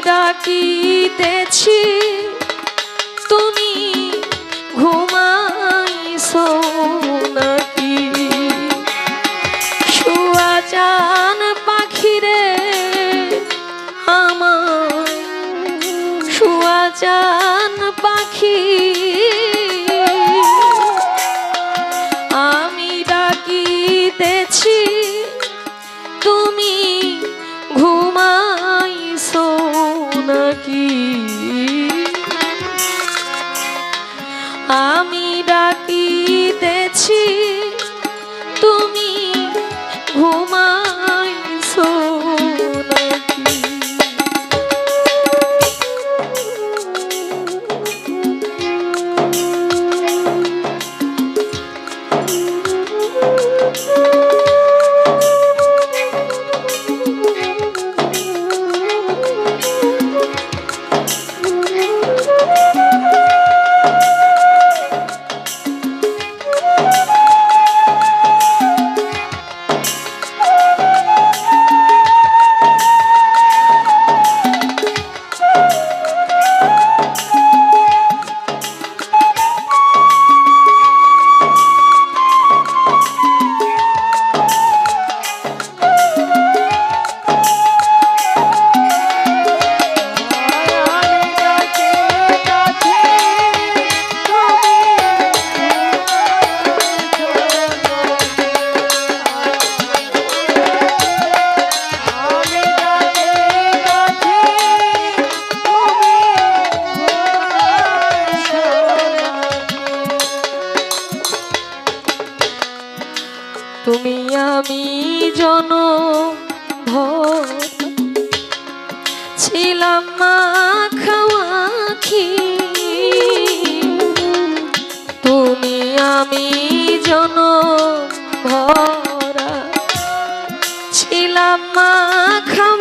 ডাকিতেছি তুমি ঘুমাইছো নাকি? সুয়াজান পাখিরে আমার সুয়াজান পাখি তুমি আমি জন ছিলাম মা মাখামাখি। তুমি আমি জন ভরা। ছিলাম মাখা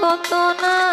কত না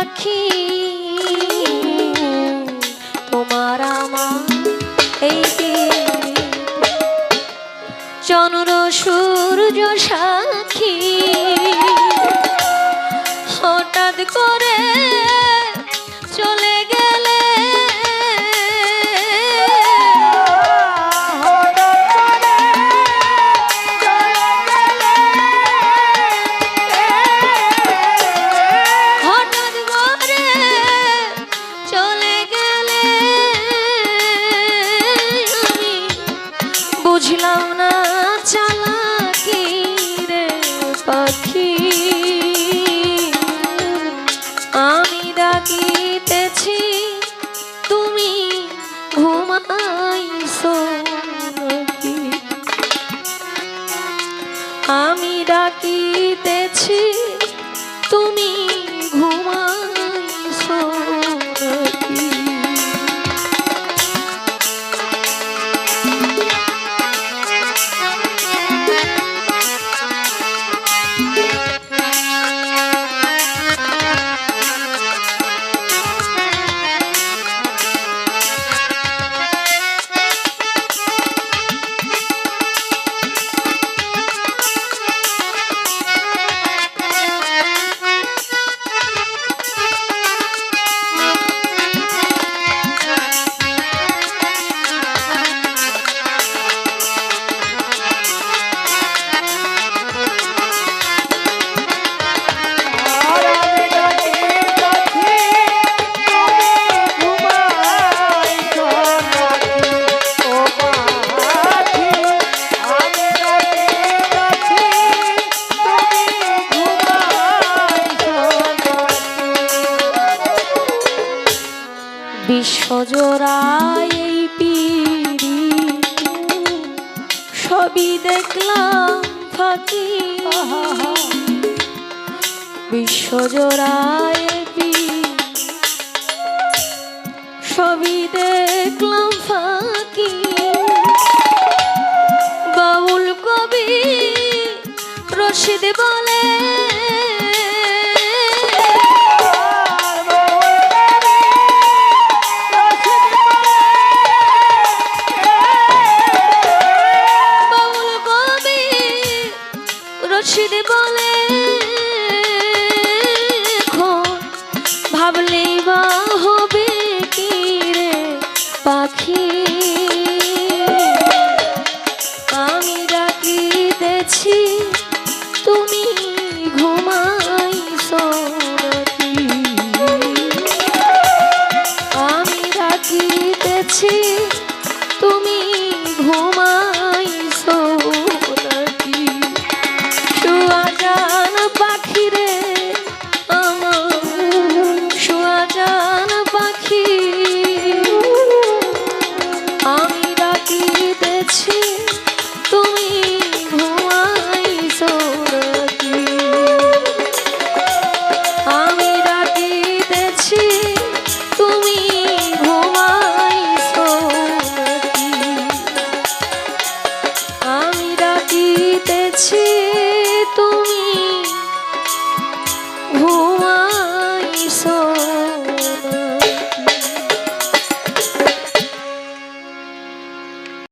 সাক্ষী তোমার আমার এই। চন্দ্র সূর্য সাক্ষী হঠাৎ করে ডাকিতেছি তুমি ঘুমাইছো আমি ডাকিতেছি তুমি বিশ্বজোড়ায় এই পিড়ি। সবই দেখলাম ফাঁকি। বিশ্বজোড়ায় সবই দেখলাম ফাঁকি। বাউল কবি রশিদ বলে আছি। তুমি